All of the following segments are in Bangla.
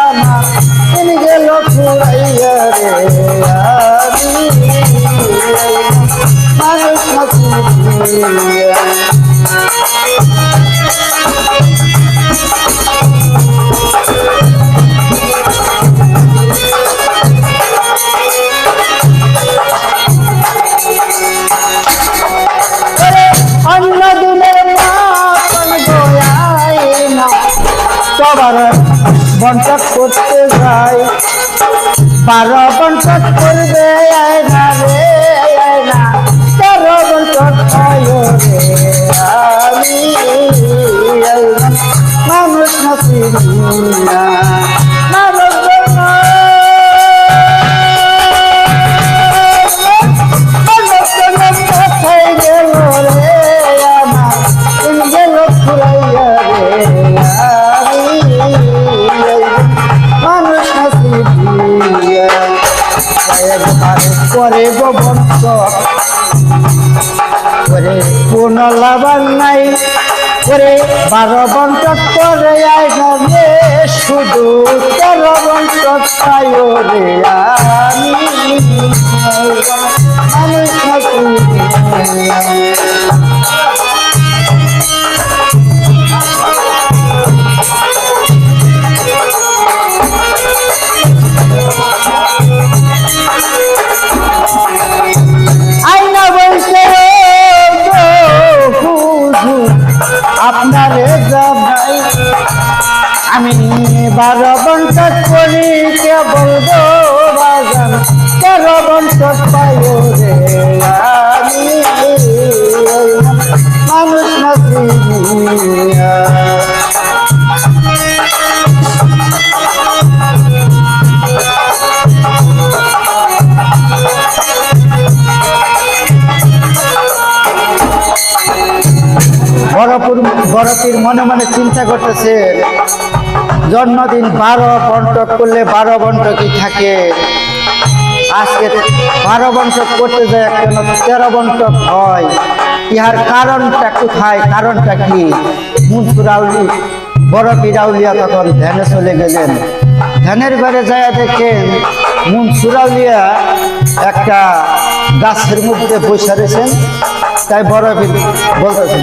আমার দিন গেল ফুরাইয়া রে মানুষ নতুন বন্টক করতে যাই বারো বন্টক করবে না তেরো বন্টক হয় রে মানুষ না করে গোবন্ত করে কোন লাভার নাই। করে বারো বন্ত করে রে শুধু তেরো বন্ত পায় রে আমি। মানুষ আমি বারো বঞ্চক করি কে বলব বাজান তেরো বঞ্চক পাইও রে আমি? মানুষ নাকি বড়পুর বড়পির মনে মনে চিন্তা করতেছে, জন্মদিন বারো বন্টক করলে বারো বন্টকই থাকে? আজকে বারো বন্টক করতে যায় কেন? তেরো বন্টক হয়। ইহার কারণটা কোথায়? কারণটা কি? মুন্সুরাউলি বড় পিরাউলিয়া তখন ধ্যানে চলে গেলেন। ধ্যানের ঘরে যায় দেখেন মুন্সুরাউলিয়া একটা গাছের মধ্যে বসে রয়েছেন। তাই বড় বলতেছেন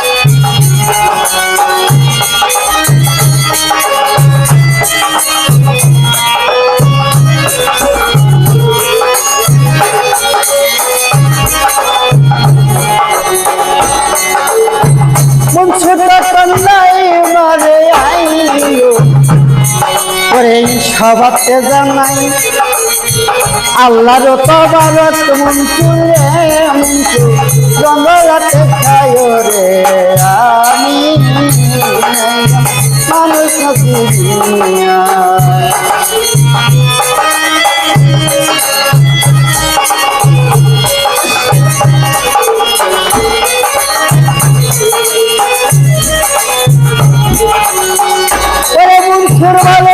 সবাতে জানাই। আল্লাহর তবারক মুন্সুরে মুন্সু জঙ্গলাতে খায় রে। আমি মানুষ ভালো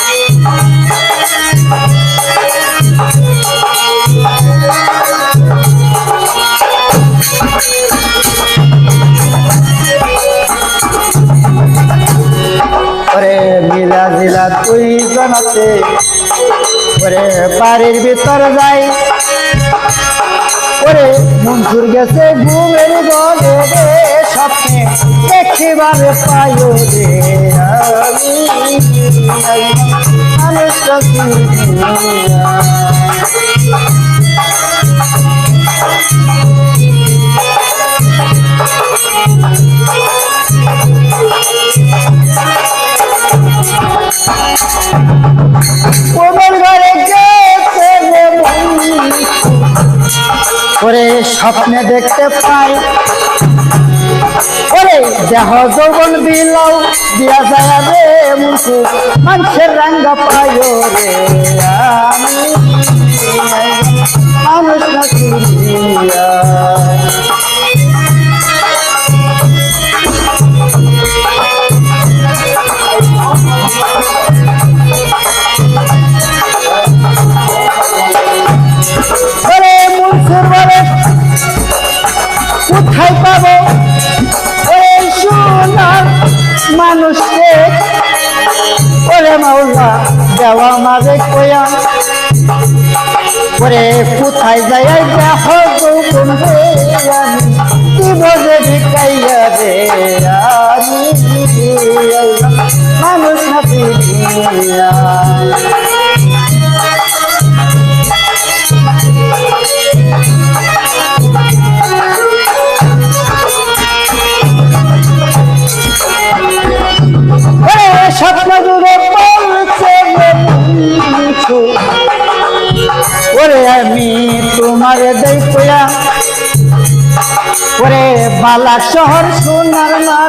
জিলা তুই জনাতে। ওরে বাড়ির ভিতর যাই। ওরে মনসুর গেছে ঘুমের গলে স্বপ্নে। রে আমি। মানুষ স্বপ্নে দেখতে পাই। ওরে, দেহ যৌবন বিলাও দিয়া যায় রে মুসু মানুষের রাঙ্গা পায় রে মানুষ না মানুষকে ওরে মাওলা দেওয়া মাঝে কয়া। ওরে কোথায় যাই দেহ যৌবন রে আমি কি বলে ভিকাইয়া রে মানুষ হাতি বালা শহর সোনার মানুষ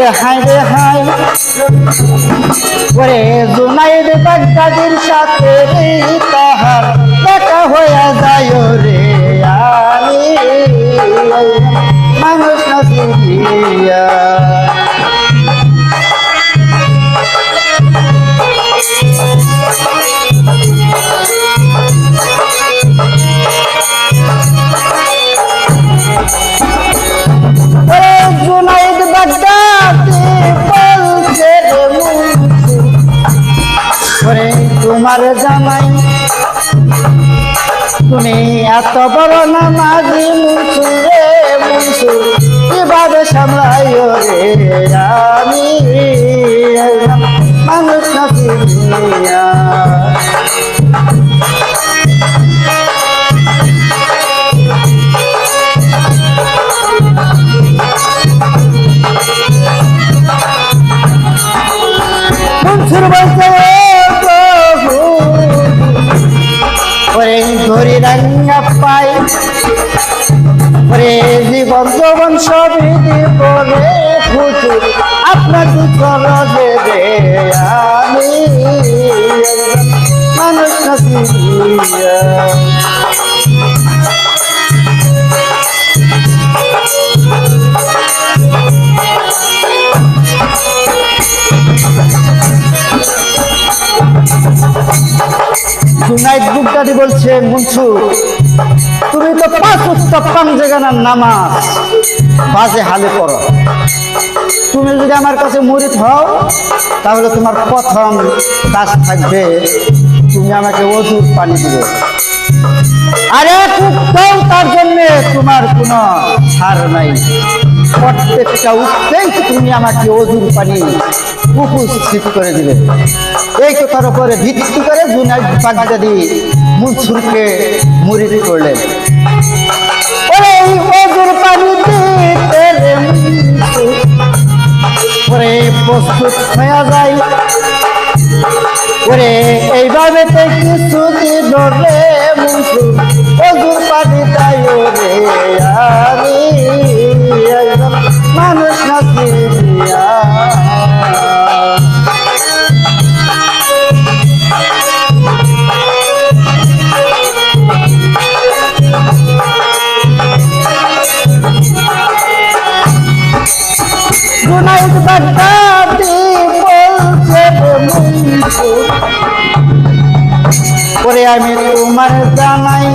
গুরে হাই রে হাই ওরে জুনাইদ বাগদাদির সাথে রে, তাহার দেখা হয়ে যায় রে, আমি মানুষ নাচিয়া মুন্সু কীভাবে সামলাইও রে আমি। মানুষ নাচিয়া মনসুর বলছে, "ও প্রভু, ওরে ধরি রাঙ্গা পাই ওরে যৌবন সবই দিবনে আপনার দু চরণে রে আমি। মানুষ নাচিয়া বলছে, মুনসু, তুমি তো পাঁচ উত্তর পাঞ্জেগানার নামাজ বাজে হালে করো তুমি যদি আমার কাছে মুরিদ হও, তাহলে তোমার প্রথম কাজ থাকবে, তুমি আমাকে অজুর পানি দিবে। আরে উঠতেও তার জন্যে তোমার কোনো ছাড় নাই। প্রত্যেকটা উঠতেই তুমি আমাকে অজুর পানি উপস্থিত করে দিবে। এই কথার উপরে ভিত্তি করে জুনাইদ বাগদাদি মনসুরকে মুরিদ করলেন। ওরে এই অজুর পানি দিতে রে মনসুর, ওরে প্রস্তুত যায় ওরে এইভাবে কিছু দিন রে মুসুর অজুর পানি তাই আমি তোমার জানাই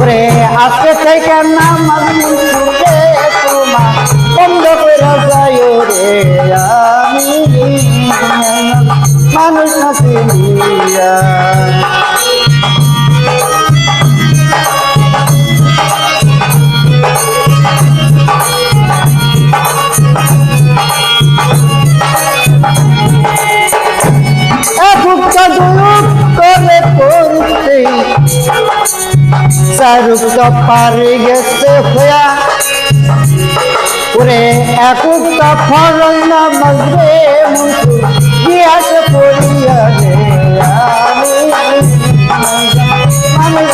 ওরে আজকে থেকে নাম মুসুরে তোমার। বন্ধ করে যায় রে পারে গেছে হইয়া। ওরে একুকটা ফরল না মজবে মুখু গিয়াছে পড়িয়া রে আমি? মানুষ